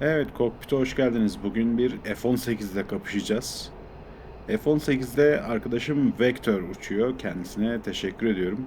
Evet, kokpite hoş geldiniz. Bugün bir F-18 ile kapışacağız. F-18'de arkadaşım Vector uçuyor. Kendisine teşekkür ediyorum.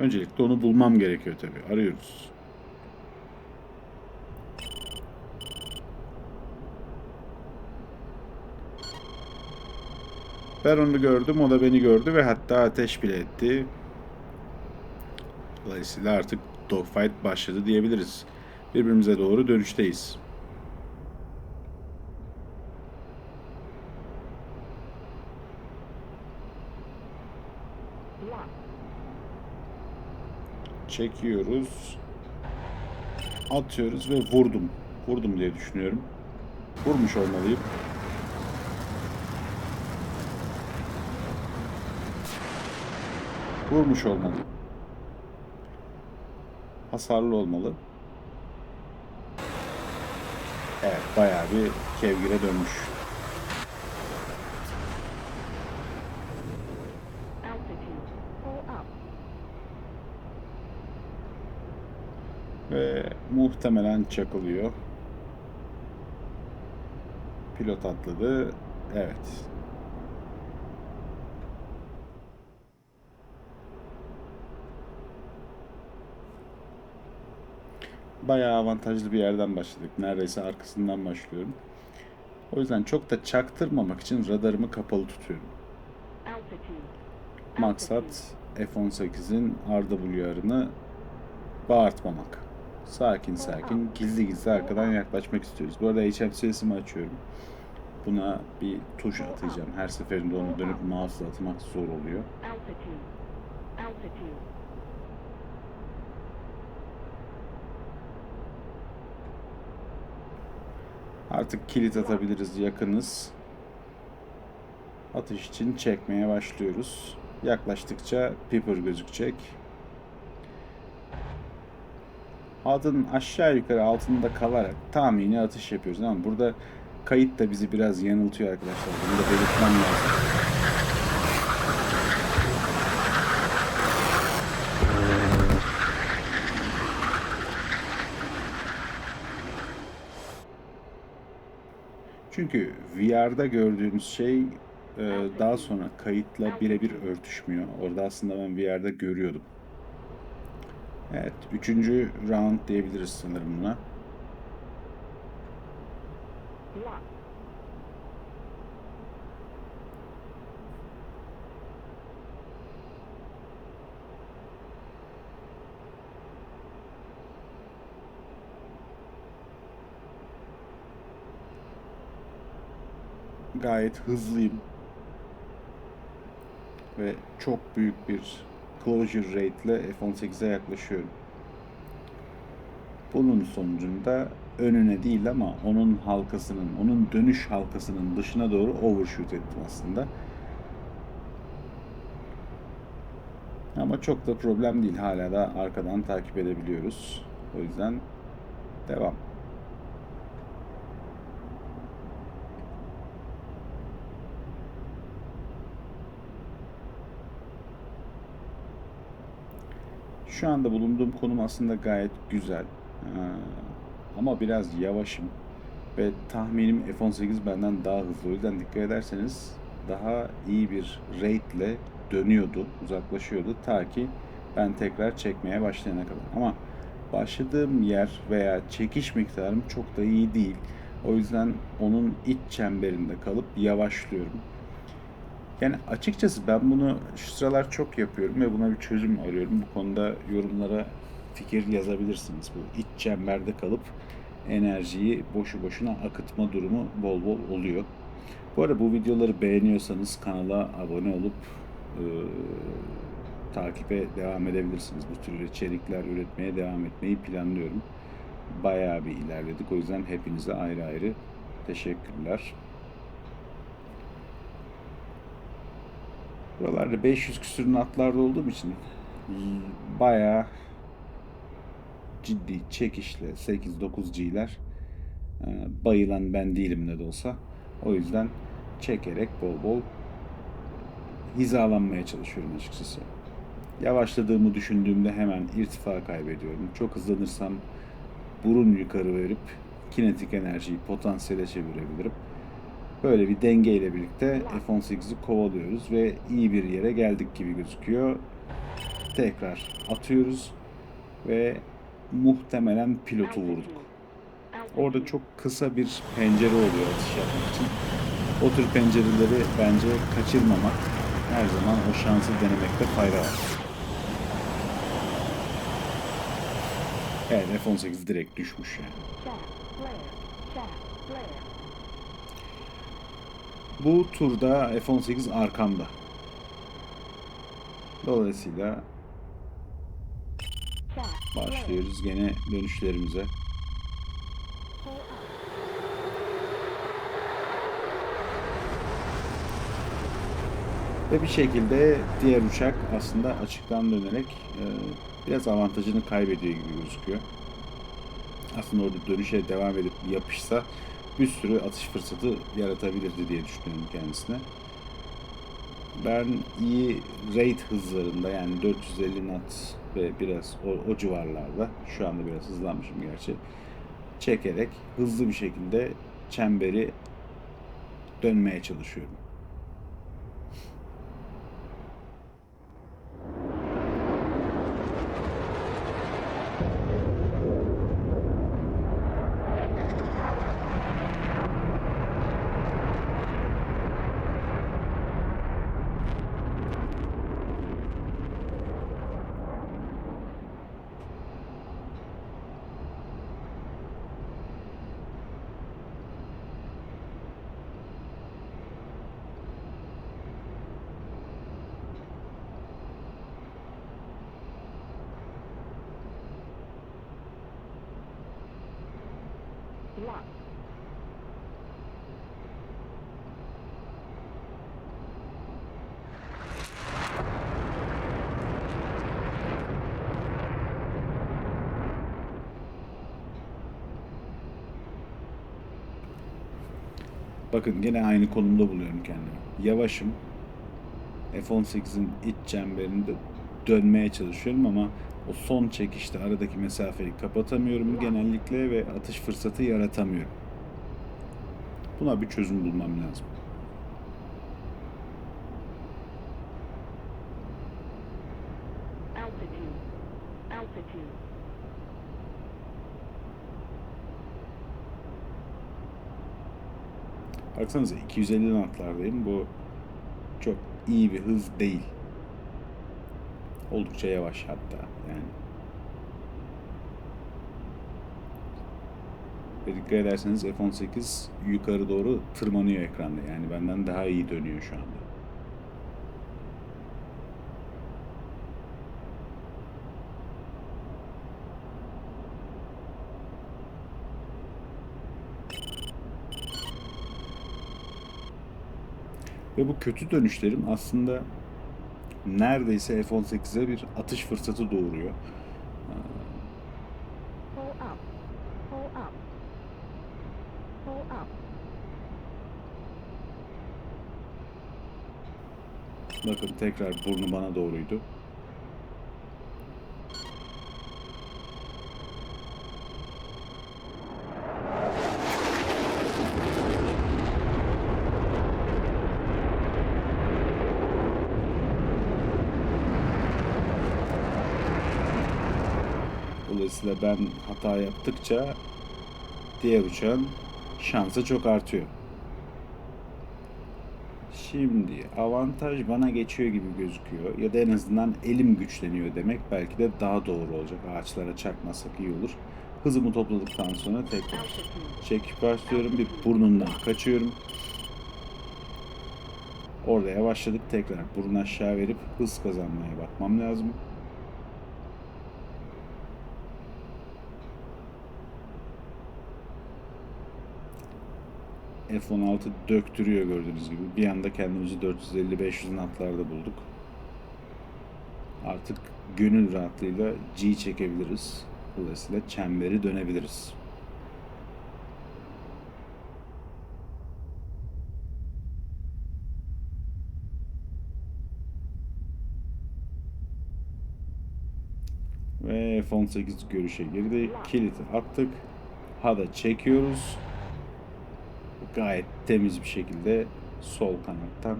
Öncelikle onu bulmam gerekiyor tabii. Arıyoruz. Ben onu gördüm, o da beni gördü ve hatta ateş bile etti. Dolayısıyla artık dogfight başladı diyebiliriz. Birbirimize doğru dönüşteyiz. Çekiyoruz. Atıyoruz ve vurdum. Vurdum diye düşünüyorum. Vurmuş olmalıyım. Vurmuş olmalıyım. Hasarlı olmalı. Evet, bayağı bir kevgire dönmüş. Ve muhtemelen çakılıyor. Pilot atladı. Evet. Bayağı avantajlı bir yerden başladık. Neredeyse arkasından başlıyorum. O yüzden çok da çaktırmamak için radarımı kapalı tutuyorum. Maksat F-18'in RWR'ını bağırtmamak. Sakin sakin, gizli gizli arkadan yaklaşmak istiyoruz. Bu arada HMCS'imi açıyorum. Buna bir tuş atacağım. Her seferinde onu dönüp mouse'la atmak zor oluyor. Artık kilit atabiliriz, yakınız. Atış için çekmeye başlıyoruz. Yaklaştıkça Piper gözükecek. Adın aşağı yukarı altında kalarak tahmini atış yapıyoruz ama burada kayıt da bizi biraz yanıltıyor arkadaşlar. Bunu da belirtmem lazım. Çünkü VR'da gördüğümüz şey e, daha sonra kayıtla birebir örtüşmüyor. Orada aslında ben VR'da görüyordum. Evet, üçüncü round diyebiliriz sanırım buna. Lock. Gayet hızlıyım. Ve çok büyük bir closure rate ile F-18'e yaklaşıyorum. Bunun sonucunda önüne değil ama onun halkasının, onun dönüş halkasının dışına doğru overshoot ettim aslında. Ama çok da problem değil. Hala da arkadan takip edebiliyoruz. O yüzden devam. Şu anda bulunduğum konum aslında gayet güzel. Ee, ama biraz yavaşım. Ve tahminim F-18 benden daha hızlı. O yüzden dikkat ederseniz daha iyi bir rate ile dönüyordu, uzaklaşıyordu. Ta ki ben tekrar çekmeye başlayana kadar. Ama başladığım yer veya çekiş miktarım çok da iyi değil. O yüzden onun iç çemberinde kalıp yavaşlıyorum. Yani açıkçası ben bunu şu sıralar çok yapıyorum ve buna bir çözüm arıyorum. Bu konuda yorumlara fikir yazabilirsiniz. Bu iç çemberde kalıp enerjiyi boşu boşuna akıtma durumu bol bol oluyor. Bu arada bu videoları beğeniyorsanız kanala abone olup e, takibe devam edebilirsiniz. Bu tür içerikler üretmeye devam etmeyi planlıyorum. Bayağı bir ilerledik. O yüzden hepinize ayrı ayrı teşekkürler. Buralarda 500 küsürün atlarda olduğum için bayağı ciddi çekişle 8-9 G'ler e, bayılan ben değilim ne de olsa. O yüzden çekerek bol bol hizalanmaya çalışıyorum açıkçası. Yavaşladığımı düşündüğümde hemen irtifa kaybediyorum. Çok hızlanırsam burun yukarı verip kinetik enerjiyi potansiyele çevirebilirim. Böyle bir dengeyle birlikte F-18'i kovalıyoruz ve iyi bir yere geldik gibi gözüküyor. Tekrar atıyoruz ve muhtemelen pilotu vurduk. Orada çok kısa bir pencere oluyor atış yapmak için. O tür pencereleri bence kaçırmamak, her zaman o şansı denemekte fayda var. Evet F-18 direkt düşmüş yani. Bu turda F-18 arkamda. Dolayısıyla başlıyoruz gene dönüşlerimize. Ve bir şekilde diğer uçak aslında açıktan dönerek e, biraz avantajını kaybediyor gibi gözüküyor. Aslında orada dönüşe devam edip yapışsa bir sürü atış fırsatı yaratabilirdi diye düşünüyorum kendisine. Ben iyi rate hızlarında yani 450 knot ve biraz o, o civarlarda şu anda biraz hızlanmışım gerçi çekerek hızlı bir şekilde çemberi dönmeye çalışıyorum. Lock. Bakın gene aynı konumda buluyorum kendimi. Yavaşım. F-18'in iç çemberinde dönmeye çalışıyorum ama o son çekişte aradaki mesafeyi kapatamıyorum genellikle ve atış fırsatı yaratamıyorum. Buna bir çözüm bulmam lazım. Baksanıza 250 knotlardayım. Bu çok iyi bir hız değil. Oldukça yavaş hatta yani. Ve dikkat ederseniz F-18 yukarı doğru tırmanıyor ekranda. Yani benden daha iyi dönüyor şu anda. Ve bu kötü dönüşlerim aslında neredeyse F-18'e bir atış fırsatı doğuruyor. Bakın tekrar burnu bana doğruydu. Dolayısıyla ben hata yaptıkça diğer uçağın şansı çok artıyor. Şimdi avantaj bana geçiyor gibi gözüküyor. Ya da en azından elim güçleniyor demek belki de daha doğru olacak. Ağaçlara çakmasak iyi olur. Hızımı topladıktan sonra tekrar çekip başlıyorum. Bir burnundan kaçıyorum. Orada yavaşladık. Tekrar burun aşağı verip hız kazanmaya bakmam lazım. F-16 döktürüyor gördüğünüz gibi. Bir anda kendimizi 450-500 knotlarda bulduk. Artık gönül rahatlığıyla G çekebiliriz. Dolayısıyla çemberi dönebiliriz. Ve F-18 görüşe girdi. Kiliti attık. Hada çekiyoruz. Gayet temiz bir şekilde sol kanattan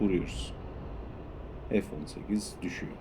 vuruyoruz. F-18 düşüyor.